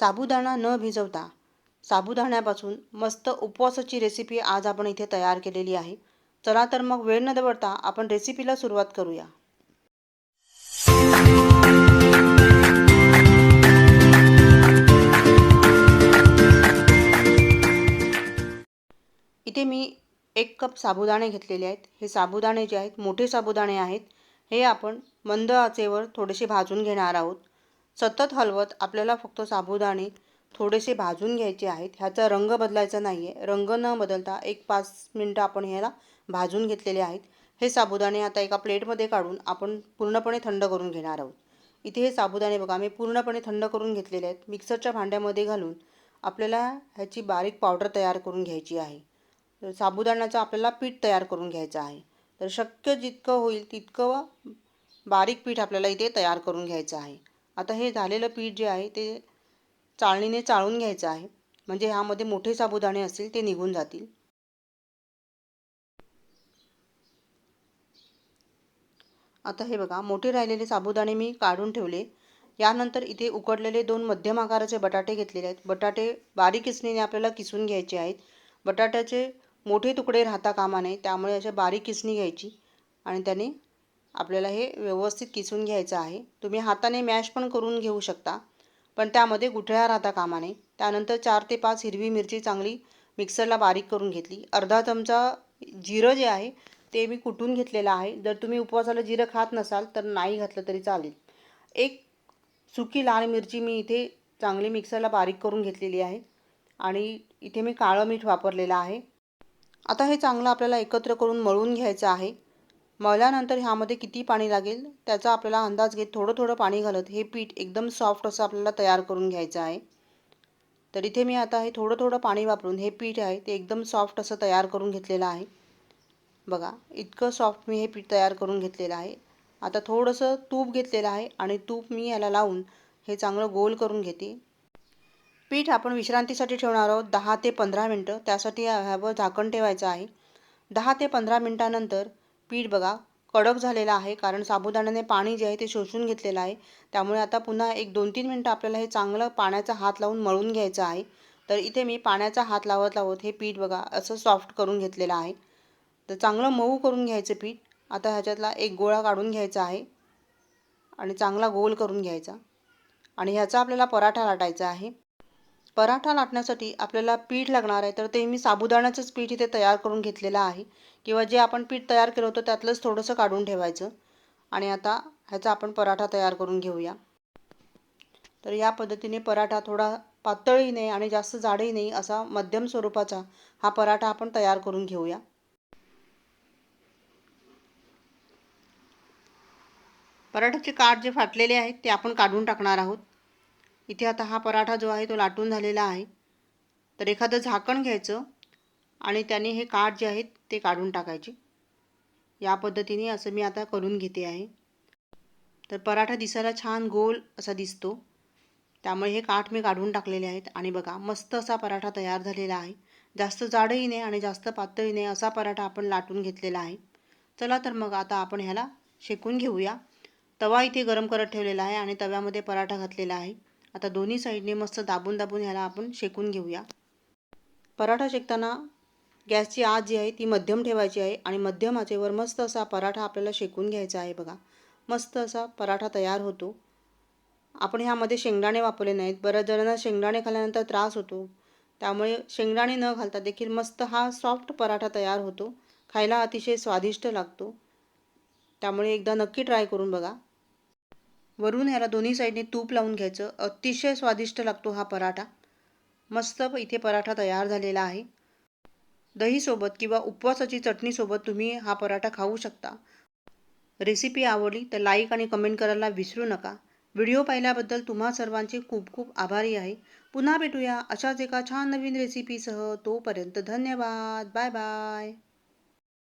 साबुदाणा न भिजवता. साबुदाण्यापासून मस्त उपवासाची रेसिपी आज आपण इथे तयार केलेली आहे. चला तर मग वेळ न दवडता आपण रेसिपीला सुरुवात करूया. इथे मी एक कप साबुदाणे घेतलेले आहेत. हे साबुदाणे जे आहेत मोठे साबुदाणे आहेत. हे आपण मंद आचेवर थोडेसे भाजून घेणार आहोत. सतत हलवत आपल्याला फक्त साबुदाणे थोडेसे भाजून घ्यायचे आहेत. ह्याचा रंग बदलायचा नाही आहे रंग न बदलता एक पाच मिनटं आपण ह्याला भाजून घेतलेले आहेत. हे साबुदाणे आता एका प्लेटमध्ये काढून आपण पूर्णपणे थंड करून घेणार आहोत. इथे हे साबुदाणे बघा मी पूर्णपणे थंड करून घेतलेले आहेत. मिक्सरच्या भांड्यामध्ये घालून आपल्याला ह्याची बारीक पावडर तयार करून घ्यायची आहे. तर साबुदाण्याचं आपल्याला पीठ तयार करून घ्यायचं आहे. तर शक्य जितकं होईल तितकं बारीक पीठ आपल्याला इथे तयार करून घ्यायचं आहे. आता हे झालेलं पीठ जे आहे ते चाळणीने चाळून घ्यायचं आहे. म्हणजे ह्यामध्ये मोठे साबुदाणे असतील ते निघून जातील. आता हे बघा मोठे राहिलेले साबुदाणे मी काढून ठेवले. यानंतर इथे उकडलेले दोन मध्यम आकाराचे बटाटे घेतलेले आहेत. बटाटे बारीक किसणीने आपल्याला किसून घ्यायचे आहेत. बटाट्याचे मोठे तुकडे राहता कामा नये त्यामुळे अशा बारीक किसणी घ्यायची आणि त्याने आपल्याला हे व्यवस्थित किसून घ्यायचं आहे. तुम्ही हाताने मॅश पण करून घेऊ शकता. पण त्यामध्ये गुठळ्या राहता कामा नये त्यानंतर चार ते पाच हिरवी मिरची चांगली मिक्सरला बारीक करून घेतली. अर्धा चमचा जिरं जे आहे ते मी कुटून घेतलेलं आहे. जर तुम्ही उपवासाला जिरं खात नसाल तर नाही घातलं तरी चालेल. एक सुकी लाल मिरची मी इथे चांगली मिक्सरला बारीक करून घेतलेली आहे. आणि इथे मी काळं मीठ वापरलेलं आहे. आता हे चांगलं आपल्याला एकत्र करून मळून घ्यायचं आहे. मळल्यानंतर ह्यामध्ये किती पाणी लागेल? त्याचा आपल्याला अंदाज घेत थोडं थोडं पाणी घालत हे पीठ एकदम सॉफ्ट असं आपल्याला तयार करून घ्यायचं आहे. तर इथे मी आता हे थोडं थोडं पाणी वापरून हे पीठ आहे ते एकदम सॉफ्ट असं तयार करून घेतलेलं आहे. बघा इतकं सॉफ्ट मी हे पीठ तयार करून घेतलेलं आहे. आता थोडंसं तूप घेतलेलं आहे आणि तूप मी याला लावून हे चांगलं गोल करून घेते. पीठ आपण विश्रांतीसाठी ठेवणार आहोत दहा ते पंधरा मिनटं. त्यासाठी ह्यावर झाकण ठेवायचं आहे. दहा ते पंधरा मिनटानंतर पीठ बघा कडक झालेलं आहे कारण साबुदाण्याने पाणी जे आहे ते शोषून घेतलेलं आहे. त्यामुळे आता पुन्हा एक दोन तीन मिनटं आपल्याला हे चांगलं पाण्याचा हात लावून मळून घ्यायचं आहे. तर इथे मी पाण्याचा हात लावत लावत हे पीठ बघा असं सॉफ्ट करून घेतलेलं आहे. तर चांगलं मऊ करून घ्यायचं पीठ. आता ह्याच्यातला एक गोळा काढून घ्यायचा आहे आणि चांगला गोल करून घ्यायचा. आणि ह्याचा आपल्याला पराठा लाटायचा आहे. पराठा लाटण्यासाठी आपल्याला पीठ लागणार आहे तर ते मी साबुदाण्याचंच पीठ इथे तयार करून घेतलेलं आहे. किंवा जे आपण पीठ तयार केलं होतं त्यातलंच थोडंसं काढून ठेवायचं. आणि आता ह्याचा आपण पराठा तयार करून घेऊया. तर या पद्धतीने पराठा थोडा पातळही नाही आणि जास्त जाडही नाही असा मध्यम स्वरूपाचा हा पराठा आपण तयार करून घेऊया. पराठाचे काठ जे फाटलेले आहेत ते आपण काढून टाकणार आहोत. इथे आता हा पराठा जो आहे तो लाटून झालेला आहे. तर एखादं झाकण घ्यायचं आणि त्याने हे काठ जे आहेत ते काढून टाकायचे. या पद्धतीने असं मी आता करून घेते आहे. तर पराठा दिसायला छान गोल असा दिसतो. त्यामुळे हे काठ मी काढून टाकलेले आहेत आणि बघा मस्त असा पराठा तयार झालेला आहे. जास्त जाडही नाही आणि जास्त पातळही नाही असा पराठा आपण लाटून घेतलेला आहे. चला तर मग आता आपण ह्याला शेकून घेऊया. तवा इथे गरम करत ठेवलेला आहे आणि तव्यामध्ये पराठा घातलेला आहे. आता दोन्ही साईडने मस्त दाबून दाबून ह्याला आपण शेकून घेऊया. पराठा शेकताना गॅसची आत जी आहे ती मध्यम ठेवायची आहे आणि मध्यम आचेवर मस्त असा पराठा आपल्याला शेकून घ्यायचा आहे बघा. मस्त असा पराठा तयार होतो. आपण ह्यामध्ये शेंगदाणे वापरले नाहीत. बऱ्याच जणांना शेंगदाणे खाल्ल्यानंतर त्रास होतो. त्यामुळे शेंगदाणे न घालता देखील मस्त हा सॉफ्ट पराठा तयार होतो. खायला अतिशय स्वादिष्ट लागतो. त्यामुळे एकदा नक्की ट्राय करून बघा. वरून ह्याला दोन्ही साईडने तूप लावून घ्यायचं. अतिशय स्वादिष्ट लागतो हा पराठा. मस्त इथे पराठा तयार झालेला आहे. दहीसोबत किंवा उपवासाची चटणीसोबत तुम्ही हा पराठा खाऊ शकता. रेसिपी आवडली तर लाईक आणि कमेंट करायला विसरू नका. व्हिडिओ पाहिल्याबद्दल तुम्हा सर्वांचे खूप खूप आभारी आहे. पुन्हा भेटूया अशाच एका छान नवीन रेसिपीसह तोपर्यंत धन्यवाद. Bye bye.